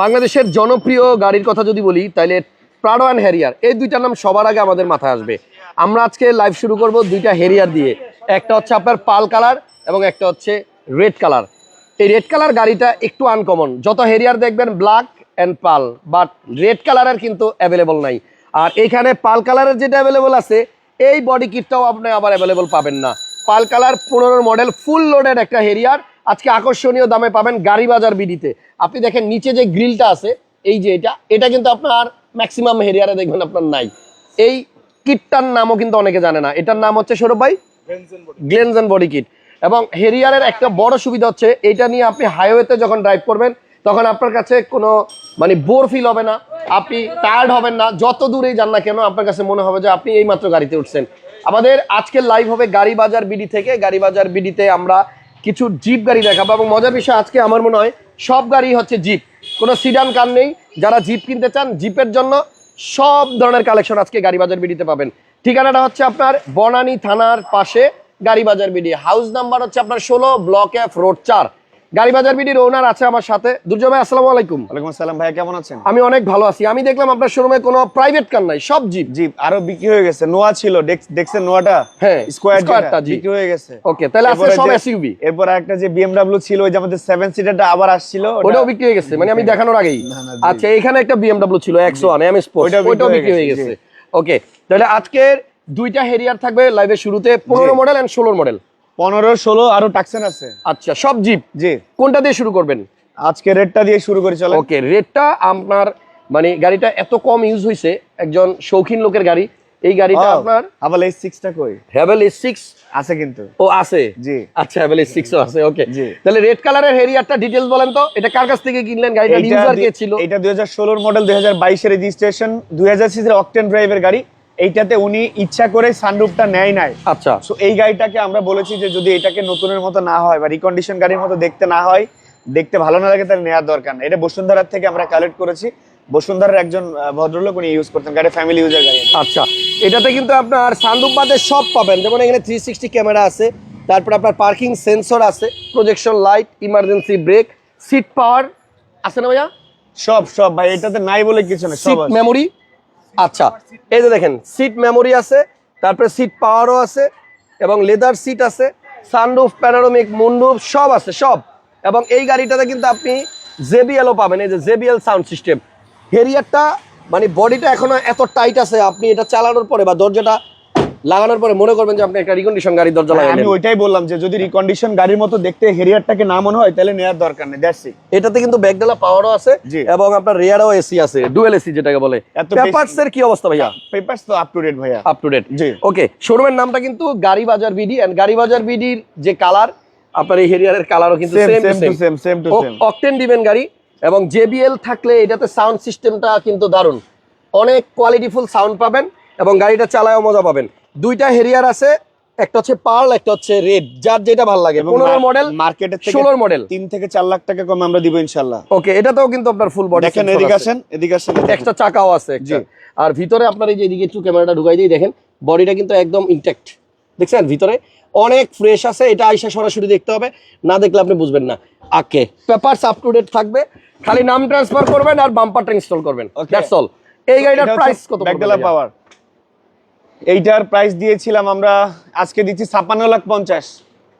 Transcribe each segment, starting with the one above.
বাংলাদেশের জনপ্রিয় গাড়ির কথা যদি বলি তাহলে প্রাডো অ্যান্ড হ্যারিয়ার এই দুইটার নাম সবার আগে আমাদের মাথায় আসবে। আমরা আজকে লাইভ শুরু করব দুইটা হেরিয়ার দিয়ে। একটা হচ্ছে আপনার পাল কালার এবং একটা হচ্ছে রেড কালার। এই রেড কালার গাড়িটা একটু আনকমন যত হেরিয়ার দেখবেন black and pearl but red কালারের কিন্তু অ্যাভেলেবল নাই। আর এখানে পাল কালারের যেটা অ্যাভেলেবল আছে, এই বডি কিটটাও আপনি আবার অ্যাভেলেবল পাবেন না। পাল কালার পনেরো মডেল ফুল লোডেড একটা হেরিয়ার আজকে আকর্ষণীয় দামে পাবেন গাড়ি বাজার বিডিতে। আপনি দেখেন, নিচে যে গ্রিলটা আছে, এই যে এটা এটা কিন্তু আপনার ম্যাক্সিমাম হেরিয়ারে দেখবেন আপনার নাই। এই কিটটার নামও কিন্তু অনেকে জানে না। এটার নাম হচ্ছে সৌরভ ভাই? গ্লেনজেন বডি কিট। এবং হেরিয়ারের একটা বড় সুবিধা হচ্ছে এটা নিয়ে আপনি হাইওয়েতে যখন ড্রাইভ করবেন, তখন আপনার কাছে কোনো মানে বোর ফিল হবে না। আপনি টায়ার্ড হবেন না। যত দূরেই যান না কেন, আপনার কাছে মনে হবে যে আপনি এই মাত্র গাড়িতে উঠছেন। আমাদের আজকের লাইভ হবে গাড়ি বাজার বিডি থেকে। গাড়ি বাজার বিডিতে আমরা কিছু জিপ গাড়ি দেখাবো এবং মজার বিষয় আজকে আমার মনে হয় সব গাড়ি হচ্ছে জিপ। কোনো সিডান কার নেই। যারা জিপ কিনতে চান, জিপের জন্য সব ধরনের কালেকশন আজকে গাড়ি বাজার বিডিতে পাবেন। ঠিকানাটা হচ্ছে আপনার বনানী থানার পাশে গাড়ি বাজার বিডি। হাউস নাম্বার হচ্ছে আপনার ষোলো ব্লক এফ রোড চার। গাড়ি বাজার বিডির ওনার আছে আমার সাথে। দুর্জয় ভাই আসসালামু আলাইকুম। ওয়ালাইকুম আসসালাম ভাই কেমন আছেন? আমি অনেক ভালো আছি। আমি দেখলাম আপনার শোরুমে কোনো প্রাইভেট কার নাই সব জিপ জি আরও বিক্রি হয়ে গেছে। নোয়া ছিল দেখছেন নোয়াটা হ্যাঁ, স্কোয়ার স্কোয়ারটা, বিক্রি হয়ে গেছে। ওকে তাহলে আজকে সব এসইউবি এরপর একটা যে বিএমডব্লিউ ছিল ওই যে আমাদের সেভেন সিটারটা আবার আসছিল ওটাও বিক্রি হয়ে গেছে। মানে আমি দেখানোর আগেই। আচ্ছা এখানে একটা বিএমডব্লিউ ছিল একশো ওয়ান এম স্পোর্ট ওইটাও বিক্রি হয়ে গেছে, ওকে তাহলে আজকের দুইটা হেরিয়ার থাকবে লাইভের শুরুতে পনেরো জি। মডেল এন্ড ষোলোর মডেল পনেরো ষোলো আরও টাকসেন আছে। আচ্ছা সব জিপ? জি। কোনটা দিয়ে শুরু করবেন? আজকে রেটটা দিয়ে শুরু করি চলো ওকে রেটটা আপনার মানে গাড়িটা এত কম ইউজ হয়েছে একজন শৌখিন লোকের গাড়ি এই গাড়িটা আপনার আবার এই সিক্সটা কই? হ্যাভেল এস সিক্স আছে কিন্তু। ও আছে? জি। আচ্ছা হ্যাভেল এস সিক্সও আছে ওকে। জি। তাহলে রেড কালারের হেরিয়ারটা ডিটেলস বলেন তো এটা কার কাছ থেকে কিনলেন গাড়িটা? ইউজার কে ছিল? এটা দুই হাজার ষোলোর মডেল দুই হাজার বাইশের রেজিস্ট্রেশন দুই হাজার সিসির অকটেন ড্রাইভের গাড়ি। এইটাতে উনি ইচ্ছা করে সানরুফটা নেয় নাই। আচ্ছা। সো এই গাড়িটাকে আমরা বলেছি যে যদি এটাকে নতুনের মতো না হয় বা রিকন্ডিশন গাড়ির মতো দেখতে না হয় দেখতে ভালো না লাগে তাহলে নেওয়ার দরকার নেই। এটা বসুন্ধরার থেকে আমরা কালেক্ট করেছি। বসুন্ধরার একজন ভদ্রলোক উনি ইউজ করতেন গাড়ি ফ্যামিলি ইউজার গাড়ি আচ্ছা। এটাতে কিন্তু আপনার সানরুফ বাদে সব পাবেন। যেমন এখানে থ্রি সিক্সটি ক্যামেরা আছে তারপর আপনার পার্কিং সেন্সর আছে projection light emergency brake seat power আছে না ভাইয়া? সব সব ভাই এটাতে নাই বলে কিছু না সব সিট মেমোরি আচ্ছা এই যে দেখেন সিট মেমোরি আছে, তারপরে সিট পাওয়ারও আছে, এবং লেদার সিট আছে সানরুফ প্যানারোমিক মুন্ডুফ সব আছে, সব। এবং এই গাড়িটাতে কিন্তু আপনি জেবিএলও পাবেন, এই যে জেবিএল সাউন্ড সিস্টেম হেরিয়ারটা মানে বডিটা এখনও এত টাইট আছে, আপনি এটা চালানোর পরে বা দরজাটা লাগানোর পরে মনে করবেন যে আপনি একটা রিকন্ডিশন গাড়ির দরজা হ্যাঁ, আমি ওইটাই বললাম যে যদি রিকন্ডিশন গাড়ির মতো দেখতে হেরিয়ারটাকে না মনে হয় তাহলে নেওয়ার দরকার নেই দ্যাটস ইট এটাতে কিন্তু ব্যাকডালা পাওয়ারও আছে এবং আপনার রেয়ারও এসি আছে ডুয়েল এসি যেটাকে বলে। পেপারস এর কি অবস্থা ভাইয়া? পেপারস তো আপ টু ডেট ভাইয়া। আপ টু ডেট জি। ওকে শোরুমের নামটা কিন্তু গাড়ি বাজার বিডি এন্ড গাড়ি বাজার বিডির যে কালার আপনার এই হেরিয়ারের কালারও কিন্তু same to same same to same octane দিবেন গাড়ি এবং জেবিএল থাকলে এটাতে সাউন্ড সিস্টেমটা কিন্তু দারুণ। অনেক কোয়ালিটিফুল সাউন্ড পাবেন এবং গাড়িটা চালায়ও মজা পাবেন। দুইটা হেরিয়ার আছে একটা হচ্ছে পার্ল একটা হচ্ছে রেড যার যেটা ভালো লাগে। পনেরো মডেল মার্কেটের ষোলোর মডেল তিন থেকে চার লাখ টাকা কমে আমরা দিব ইনশাল্লাহ। ওকে এটাতেও কিন্তু আপনার ফুল বডি দেখেন এদিকে আসেন এদিকে আসেন একটা চাকাও আছে জি। আর ভিতরে আপনার এই যে এদিকে একটু ক্যামেরাটা ঢুকাই দিয়ে দেখেন বডিটা কিন্তু একদম ইনটেক্ট দেখছেন? ভিতরে অনেক ফ্রেশ আছে এটা আইসা সরাসরি দেখতে হবে না দেখলে আপনি বুঝবেন না। আকে। পেপারস আপ টু ডেট থাকবে খালি নাম ট্রান্সফার করবেন আর বাম্পারটা ইনস্টল করবেন. দ্যাটস অল এই গাড়িটার প্রাইস কত ব্যাকডালা? পাওয়ার এইটার প্রাইস দিয়েছিলাম আমরা আজকে দিচ্ছি ছাপ্পান্ন লাখ পঞ্চাশ।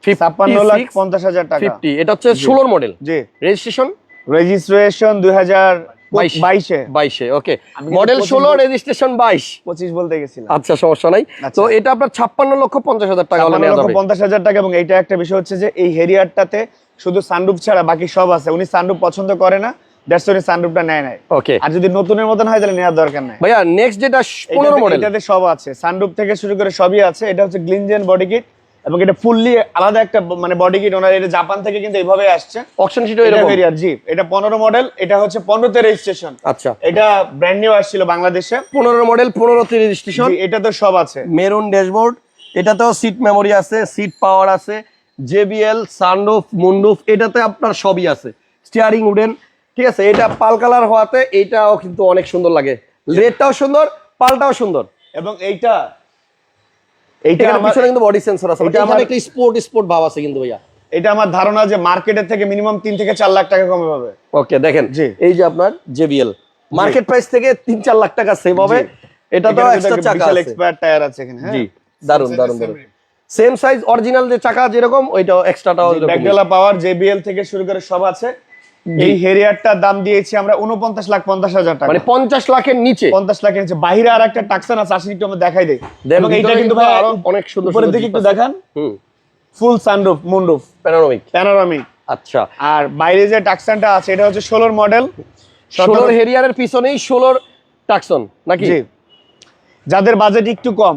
ছাপ্পান্ন লাখ পঞ্চাশ হাজার টাকা। এটা হচ্ছে ষোলোর মডেল জি। রেজিস্ট্রেশন রেজিস্ট্রেশন দুই হাজার বাইশে। বাইশে। বাইশে ওকে আমি কিন্তু মডেল ষোলো রেজিস্ট্রেশন বাইশ। পঁচিশ বলতে গেছিলাম। আচ্ছা সমস্যা নাই। আচ্ছা। তো এটা আপনার ছাপ্পান্ন লক্ষ পঞ্চাশ হাজার টাকা লক্ষ পঞ্চাশ হাজার টাকা এবং এইটা একটা বিষয় হচ্ছে যে এই হেরিয়ারটাতে শুধু সানরুফ ছাড়া বাকি সব আছে। উনি সানরুফ পছন্দ করে না। দ্যাটস উনি সানরুফটা নেয় নাই। ওকে আর যদি নতুনের মতন হয় তাহলে নেওয়ার দরকার নাই। ভাইয়া নেক্সট যেটা মডেল এটাতে সব আছে। সানরুফ থেকে শুরু করে সবই আছে। এটা হচ্ছে গ্লিনজেন বডি কিট এবং এটা ফুললি আলাদা একটা মানে বডি কিট ওনার এটা জাপান থেকে কিন্তু এইভাবে আসছে। অপশন শিটও এরকম? ভেরিয়ার জি। এটা পনেরো মডেল এটা হচ্ছে পনেরোতে রেজিস্ট্রেশন আচ্ছা। এটা ব্র্যান্ড নিউ আসছিল বাংলাদেশে। পনেরো মডেল পনেরোতে রেজিস্ট্রেশন জি, এটা তো সব আছে। মেরুন ড্যাশবোর্ড এটাতেও সিট মেমোরি আছে সিট পাওয়ার আছে জেবিএল সানরুফ মুন্ডুফ এটাতে আপনার সবই আছে। স্টিয়ারিং উডেন ঠিক আছে এটা পাল কালার হওয়াতে এইটাও কিন্তু অনেক সুন্দর লাগে। রেডটাও সুন্দর পালটাও সুন্দর। এবং এইটা এইটা পিছনে কিন্তু বডি সেন্সর আছে। এটা এটা আমার আমার- একটা স্পোর্ট স্পোর্ট ভাব আছে কিন্তু ভাইয়া। এটা আমার ধারণা যে মার্কেটের থেকে মিনিমাম তিন থেকে চার লাখ টাকা কমে পাবে। ওকে দেখেন এই যে আপনার জেবিএল মার্কেট প্রাইস থেকে তিন চার লাখ টাকা সেভ হবে। এটা তো এক্সট্রা চাকা আছে। এক্সপায়ার টায়ার আছে এখানে জি দারুণ দারুণ দারুণ সেম সাইজ অরিজিনাল যে চাকা যেরকম ওইটা এক্সট্রাটাও ব্যাকডেলা পাওয়ার জেবিএল থেকে শুরু করে সব আছে। এই হেরিয়ারটার দাম দিয়েছি আমরা উনপঞ্চাশ লাখ পঞ্চাশ হাজার টাকা। মানে পঞ্চাশ লাখের নিচে। পঞ্চাশ লাখের নিচে। বাইরে আর একটা টাকসান আছে আসলে একটু আমরা দেখাই এবং এইটা কিন্তু ভাই অনেক সুন্দর উপরের দিকে একটু দেখান। Full sunroof moonroof. Panoramic panoramic আচ্ছা। আর বাইরে যে টাকসানটা আছে এটা হচ্ছে ষোলোর মডেল ষোলোর হেরিয়ারের পিছনেই ষোলোর টাকসন নাকি? যাদের বাজেট একটু কম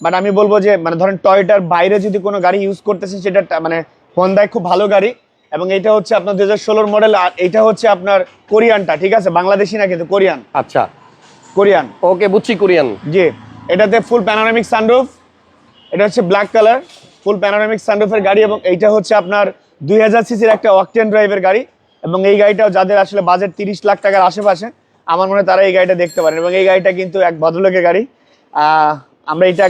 বাট আমি বলব যে মানে ধরেন টয়টার বাইরে যদি কোনো গাড়ি ইউজ করতেছেন সেটা মানে হন্দায় খুব ভালো গাড়ি। এবং এটা হচ্ছে আপনার দু হাজার মডেল আর এটা হচ্ছে আপনার কোরিয়ানটা ঠিক আছে? বাংলাদেশি না কিন্তু কোরিয়ান। আচ্ছা। কোরিয়ান। ওকে বুঝছি কোরিয়ান। জি। এটাতে ফুল প্যানোরামিক সানরুফ এটা হচ্ছে ব্ল্যাক কালার ফুল প্যানোরামিক সানরুফের গাড়ি এবং এইটা হচ্ছে আপনার দুই হাজার সিসির একটা অকটেন ড্রাইভের গাড়ি এবং এই গাড়িটাও যাদের আসলে বাজেট তিরিশ লাখ টাকার আশেপাশে আমার মনে তারা এই গাড়িটা দেখতে পারেন এবং এই গাড়িটা কিন্তু এক ভদ্রলোকের গাড়ি। আমরা এটা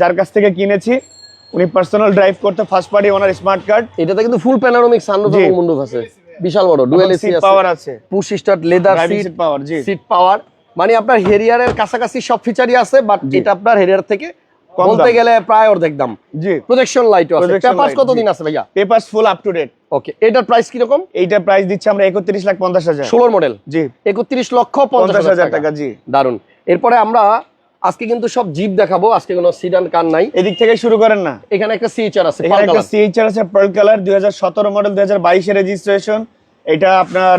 যার কাছ থেকে কিনেছি উনি পার্সোনাল ড্রাইভ করতে first party owner smart card এটাতে কিন্তু ফুল প্যানোরামিক সানরুফ এবং মুন্ডুফ আছে। বিশাল বড় ডুয়েল এসি পাওয়ার আছে। Push start leather seat power জি। সিট পাওয়ার মানে আপনার হেরিয়ারের কাছাকাছি সব ফিচারই আছে বাট এটা আপনার হেরিয়ার থেকে কম বলতে গেলে প্রায় অর্ধেক দাম। জি। প্রোটেকশন লাইটও আছে। পেপারস কতদিন আছে ভাইয়া? Papers full up to date okay এটার প্রাইস কি রকম এইটার প্রাইস দিচ্ছি আমরা একত্রিশ লাখ পঞ্চাশ হাজার। ষোলোর মডেল জি। একত্রিশ লক্ষ পঞ্চাশ পঞ্চাশ হাজার টাকা। জি। দারুণ এরপরে আমরা আজকে কিন্তু সব জিপ দেখাবো আজকে কোনো সিডান কার নাই। এদিক থেকে শুরু করেন না। এখানে একটা সিএচআর আছে এখানে একটা সিএইচআর আছে পার্ল কালার দুই হাজার সতেরো মডেল দুই হাজার বাইশে রেজিস্ট্রেশন এটা আপনার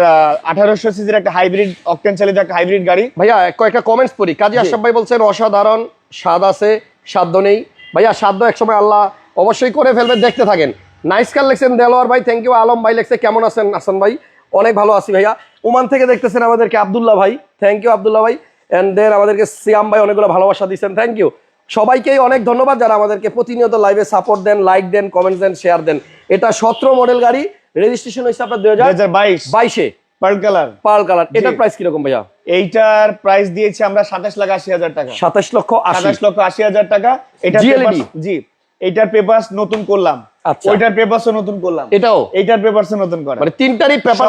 আঠারোশো সিসির একটা হাইব্রিড অকটেন চালিত একটা হাইব্রিড গাড়ি। ভাইয়া কয়েকটা কমেন্টস পড়ি। কাজী আশরাফ ভাই বলছেন অসাধারণ স্বাদ আছে সাধ্য নেই। ভাইয়া সাধ্য একসময় আল্লাহ অবশ্যই করে ফেলবে দেখতে থাকেন। নাইস কার লেখছেন দেলোয়ার ভাই থ্যাংক ইউ আলম ভাই লেখছে কেমন আছেন হাসান ভাই? অনেক ভালো আছি ভাইয়া। ওমান থেকে দেখতেছেন আমাদেরকে আবদুল্লাহ ভাই। থ্যাংক ইউ আবদুল্লাহ ভাই। এন্ড দেন আমাদেরকে সিয়াম ভাই অনেকগুলো ভালোবাসা দিচ্ছেন থ্যাংক ইউ সবাইকেই অনেক ধন্যবাদ যারা আমাদেরকে প্রতিনিয়ত লাইভে সাপোর্ট দেন লাইক দেন কমেন্টস দেন শেয়ার দেন। এটা সতেরো মডেল গাড়ি। রেজিস্ট্রেশন হয়েছে আপনার দুই হাজার বাইশে। পার্ল কালার পার্ল কালার এটার প্রাইস কীরকম ভাইয়া? এইটার প্রাইস দিয়েছি আমরা সাতাশ লাখ আশি হাজার টাকা। সাতাশ লক্ষ সাতাশ লক্ষ আশি হাজার টাকা। এটা জি। এইটার পেপারস নতুন করলাম। আচ্ছা। ওইটার পেপারসও নতুন করলাম। এটাও? এইটার পেপারসও নতুন করা। মানে তিনটারই পেপার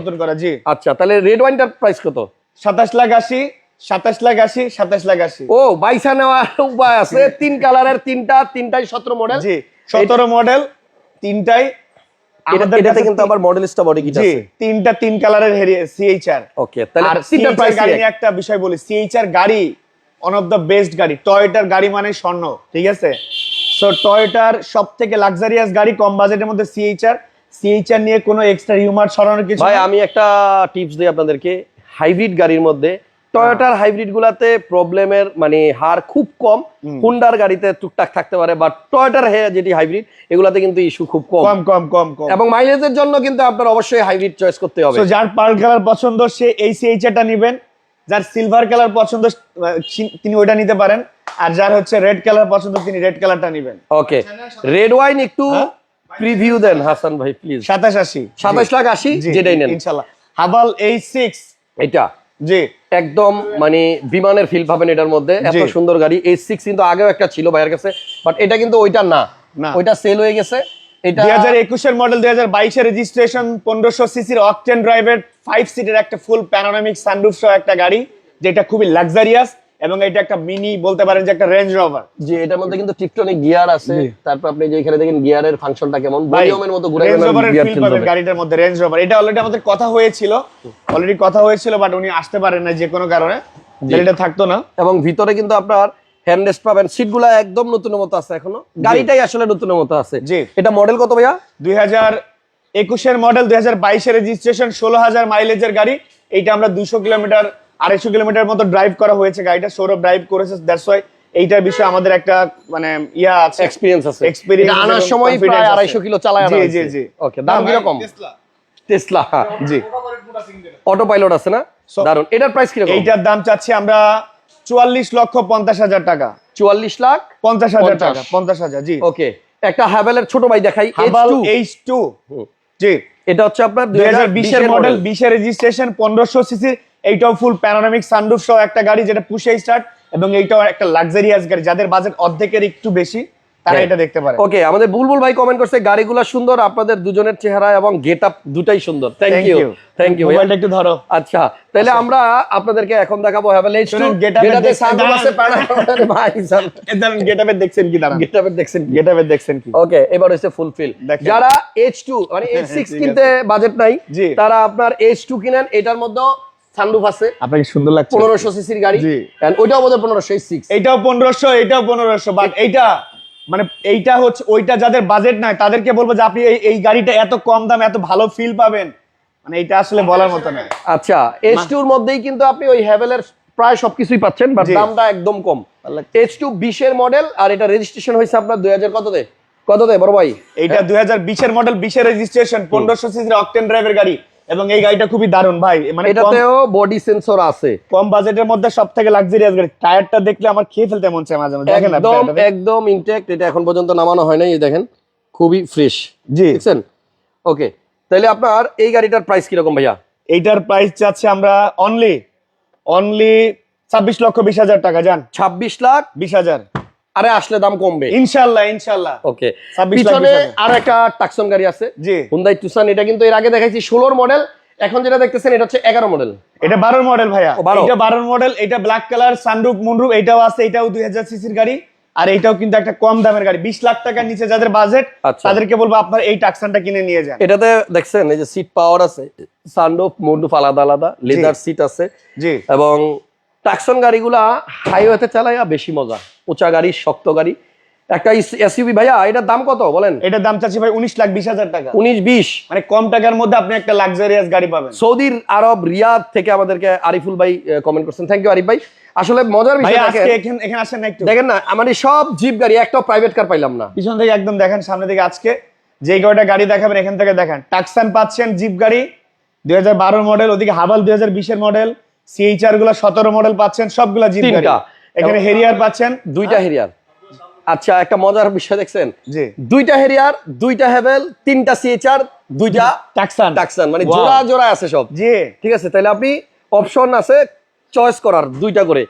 নতুন করা জি। আচ্ছা তাহলে রেড ওয়াইনটার প্রাইস কত? সাতাশ লাখ আশি সাতাশ লাখ আশি সাতাশ লাখ আশি। ও বাইসা নেওয়ার উপায় আছে। তিন কালারের তিনটা তিনটাই সতেরো মডেল জি সতেরো মডেল তিনটাই এটাতে কিন্তু আবার মডেলিস্টা বডি কিট আছে। তিনটা তিন কালারের সিএইচআর ওকে তাহলে আর তিনটা সিএইচআর প্রাইস গাড়ি একটা বিষয় বলি। সিএইচআর গাড়ি ওয়ান অফ দ্য বেস্ট গাড়ি। টয়োটার গাড়ি মানে স্বর্ণ ঠিক আছে? সো টয়োটার সব থেকে লাক্সারিয়াস গাড়ি কম বাজেটের মধ্যে সিএইচআর সিএইচআর নিয়ে কোনো এক্সট্রা হিউমার কিছু ভাই আমি একটা টিপস দিই আপনাদেরকে। হাইব্রিড গাড়ির মধ্যে। টয়োটার হাইব্রিড গুলাতে প্রবলেমের মানে হার খুব কম। হুন্ডার গাড়িতে টুকটাক থাকতে পারে বাট টয়োটার হে যেটি হাইব্রিড এগুলাতে কিন্তু ইস্যু খুব কম। কম কম কম কম। এবং মাইলেজের জন্য কিন্তু আপনার অবশ্যই হাইব্রিড চয়েস করতে হবে। যার পার্ল কালার পছন্দ সে এই সিএইচআরটা নেবেন। যার সিলভার কালার পছন্দ তিনি ওইটা নিতে পারেন। আর যার হচ্ছে রেড কালার পছন্দ তিনি রেড কালারটা নেবেন। ওকে রেড ওয়াইন একটু হ্যাঁ? প্রিভিউ দেন হাসান ভাই প্লিজ সাতাশ আশি। সাতাশ লাখ আশি যেটাই নেন। ইনশাল্লাহ। হাবাল এইচ সিক্স এটা? জি। একদম মানে বিমানের ফিল পাবেন এটার মধ্যে। এত সুন্দর গাড়ি। এই সিক্স কিন্তু আগেও একটা ছিল ভাইয়ের কাছে বাট এটা কিন্তু ওইটা না। না। ওইটা সেল হয়ে গেছে। এটা দুই হাজার একুশের মডেল দুই হাজার বাইশের রেজিস্ট্রেশন পনেরোশো সিসির অকটেন ড্রাইভের ফাইভ সিটের একটা ফুল প্যানোরামিক সানরুফ সহ একটা গাড়ি যেটা খুবই লাক্সারিয়াস এবং এটা একটা মিনি বলতে পারেন যে একটা রেঞ্জ রোভার যে এটার মধ্যে কিন্তু টিপটনিক গিয়ার আছে। তারপর আপনি যে এখানে দেখেন গিয়ারের ফাংশনটা কেমন। ভলিউমের মতো ঘুরে রেঞ্জ রোভারের ফিল পাবেন গাড়িটার মধ্যে রেঞ্জ রোভার এটা অলরেডি আমাদের কথা হয়েছিল। অলরেডি কথা হয়েছিল বাট উনি আসতে পারেন না যে কোনো কারণে। গাড়িটা থাকতো না। এবং ভিতরে কিন্তু আপনার হ্যান্ডরেস্ট পাবেন। সিটগুলা একদম নতুনের মতো আছে এখনও। গাড়িটাই আসলে নতুনের মতো আছে। জি। এটা মডেল কত ভাইয়া? দুই হাজার একুশের মডেল দুই হাজার বাইশের রেজিস্ট্রেশন ষোলো হাজার মাইলেজের গাড়ি। এইটা আমরা দুশো কিলোমিটার আড়াইশো কিলোমিটার মতো ড্রাইভ করা হয়েছে গাড়িটা সৌরভ ড্রাইভ করেছে দ্যাটস ওয়াই এইটার বিষয়ে আমাদের একটা মানে ইয়া আছে। এক্সপিরিয়েন্স আছে। এটা আনার সময় প্রায় আছে। আড়াইশো কিলো চালায় জি, জি, জি। ওকে দাম না, ভাই, কীরকম টেসলা জি। অটো পাইলট আছে না? দারুণ এটার প্রাইস কীরকম? এইটার দাম চাচ্ছি আমরা চুয়াল্লিশ লক্ষ পঞ্চাশ হাজার টাকা। চুয়াল্লিশ লাখ পঞ্চাশ হাজার টাকা পঞ্চাশ হাজার জি। ওকে একটা হ্যাভেলের ছোট ভাই দেখাই হাবাল H2 এইচ টু জি। এটা হচ্ছে আপনার দুই হাজার বিশের মডেল বিশের রেজিস্ট্রেশন পনেরোশো সিসির এইটাও ফুল প্যানোরামিক সানরুফ সহ একটা গাড়ি যেটা পুষে স্টার্ট এবং এইটাও একটা লাক্সারিয়াস গাড়ি। যাদের বাজেট অর্ধেকের একটু বেশি তারা হ্যাঁ। এটা দেখতে পারে। ওকে আমাদের বুলবুল ভাই কমেন্ট করছে গাড়িগুলো সুন্দর আপনাদের দুজনের চেহারা এবং গেট আপ দুটাই সুন্দর। থ্যাংক ইউ থ্যাংক ইউ মোবাইলটা একটু ধরো। আচ্ছা তাহলে আমরা আপনাদেরকে এখন দেখাবো হ্যাভেল এইচ টু শুনুন, get up এর যেটাতে দেখতে- সানরুফ আছে দাঁড়ান। ভাই দেখছেন কি? দাঁড়ান। গেটআপের দেখছেন কি? গেটআপে দেখছেন কি? ওকে এবার হচ্ছে ফুলফিল। যারা এইচ টু মানে এইচ সিক্স কিনতে বাজেট নাই। তারা আপনার এইচ টু কিনেন এটার মধ্যে সানরুফ আছে। আপনাকে সুন্দর লাগছে। পনেরোশো সিসির গাড়ি। ওইটাও বোধহয় পনেরোশো সিক্স এইটাও পনেরোশো এইটাও পনেরোশো। বাট এইটা মানে এইটা হচ্ছে ওইটা যাদের বাজেট নাই তাদেরকে বলব যে আপনি এই এই গাড়িটা এত কম দাম এত ভালো ফিল পাবেন। মানে এইটা আসলে বলার মতো না। আচ্ছা এইচ টুর মধ্যেই কিন্তু আপনি ওই হ্যাভেলের প্রায় সবকিছুই পাচ্ছেন বাট দামটা একদম কম। এইচ টু বিশের মডেল আর এটা রেজিস্ট্রেশন হয়েছে আপনার দুই হাজার কততে? কততে বড় ভাই? এইটা দুই হাজার বিশের মডেল বিশের রেজিস্ট্রেশন পনেরোশো সিসির অকটেন ড্রাইভের গাড়ি। এবং এই গাড়িটা খুবই দারুণ ভাই। মানে এটাতেও বডি সেন্সর আছে। কম বাজেটের মধ্যে সব থেকে লাক্সারিয়াস গাড়ি। টায়ারটা দেখলে আমার খেয়ে ফেলতে মন চায় মাঝে মাঝে দেখেন একদম একদম ইনটেক্ট এটা এখন পর্যন্ত নামানো হয় নাই দেখেন। খুবই ফ্রেশ জি। দেখছেন? ওকে তাহলে আপনার এই গাড়িটার প্রাইস কীরকম ভাইয়া? এইটার প্রাইস চাচ্ছি আমরা অনলি অনলি ছাব্বিশ লক্ষ বিশ হাজার টাকা যান ছাব্বিশ লাখ বিশ হাজার। আরে আসলে দাম কমবে। ইনশাল্লাহ ইনশাল্লাহ। ওকে। পিছনে আর একটা টাকসন গাড়ি আছে। জি। হুন্দাই তুসান এটা কিন্তু এর আগে দেখাইছি ষোলোর মডেল এখন যেটা দেখতেছেন এটা হচ্ছে এগারো মডেল এটা বারোর মডেল ভাইয়া। 12 এটা বারোর মডেল এটা ব্ল্যাক কালার সানরুফ মুনরুফ এটাও আছে এটাও দুই হাজার সিসির গাড়ি। আর এইটাও কিন্তু একটা কম দামের গাড়ি। বিশ লাখ টাকার নিচে যাদের বাজেট আচ্ছা। তাদেরকে বলব আপনার এই টাকসানটা কিনে নিয়ে যান। এটাতে দেখছেন এই যে সিট পাওয়ার আছে সানরুফ মুন্ডুফ আলাদা আলাদা লেদার সিট আছে। জি। এবং টাকসন গাড়িগুলা হাইওয়েতে চালাইয়া বেশি মজা। উঁচা গাড়ি শক্ত গাড়ি। একটা এসইউভি ভাইয়া এটার দাম কত বলেন? এটার দাম চাচ্ছি ভাই উনিশ লাখ বিশ হাজার টাকা। উনিশ বিশ। মানে কম টাকার মধ্যে আপনি একটা লাক্সারিয়াস গাড়ি পাবেন। সৌদির আরব রিয়াদ থেকে আমাদেরকে আরিফুল ভাই কমেন্ট করছেন। থ্যাংক ইউ আরিফ ভাই। আসলে মজার বিষয় আজকে দেখেন এখানে এখানে আসেন না একটু। দেখেন না আমার সব জিপ গাড়ি একটাও প্রাইভেট কার পাইলাম না। পিছন থেকে একদম দেখেন সামনে থেকে আজকে। যে কয়টা গাড়ি দেখাবেন এখান থেকে দেখেন। টাকসান পাচ্ছেন জিপ গাড়ি দুই হাজার মডেল ওদিকে হাবাল দুই হাজার বিশের মডেল সিএইচআরগুলো সতেরো মডেল পাচ্ছেন সবগুলা জিপ এখানে হেরিয়ার পাচ্ছেন। দুইটা হেরিয়ার আচ্ছা একটা মজার বিষয় দেখছেন? দুইটা হেরিয়ার দুইটা হেভেল তিনটা সিএচআর দুইটা টাকসান টাকসান মানে জোড়া জোড়া আছে সব। জি। ঠিক আছে তাহলে আপনি অপশন আছে চয়েস করার দুইটা করে।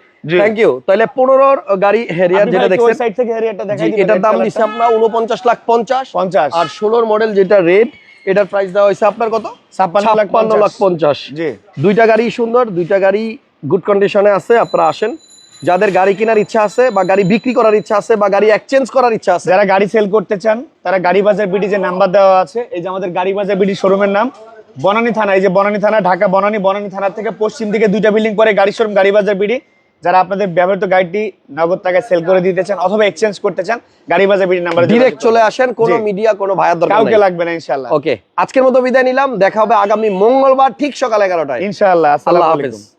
থ্যাংক ইউ তাহলে পনেরোর গাড়ি হেরিয়ার যেটা দেখছেন। সাইড থেকে হেরিয়ারটা দেখাই দিবেন, এটার দাম। দিচ্ছে আপনার উনপঞ্চাশ লাখ পঞ্চাশ। 50 আর ষোলোর মডেল যেটা রেড এটার প্রাইস দেওয়া হয়েছে আপনার কত? 56 লাখ ছাপ্পান্ন লাখ পঞ্চাশ। জি। দুইটা গাড়ি সুন্দর দুইটা গাড়ি গুড কন্ডিশনে আছে আপনারা আসেন। যাদের গাড়ি কেনার ইচ্ছা আছে বা গাড়ি বিক্রি করার ইচ্ছা আছে বা গাড়ি এক্সচেঞ্জ করার ইচ্ছা আছে। যারা গাড়ি সেল করতে চান তারা গাড়ি বাজার বিডি যে নাম্বার দেওয়া আছে এই যে আমাদের গাড়ি বাজার বিডি শোরুমের নাম বনানী থানা এই যে বনানী থানা ঢাকা বনানী বনানী থানা থেকে পশ্চিম দিকে দুইটা বিল্ডিং পরে গাড়ি শোরুম গাড়ি বাজার বিডি। যারা আপনাদের ব্যবহৃত গাড়িটি নগদ টাকায় সেল করে দিতে চান অথবা এক্সচেঞ্জ করতে চান গাড়ি বাজার বিডি নাম্বার ডিরেক্ট চলে আসেন কোন মিডিয়া কোনো ভাইয়ার দরকার কাউকে লাগবে না ইনশাআল্লাহ। ওকে আজকের মতো বিদায় নিলাম দেখা হবে আগামী মঙ্গলবার ঠিক সকাল এগারোটায়। ইনশাআল্লাহ আল্লাহ আসসালামু আলাইকুম।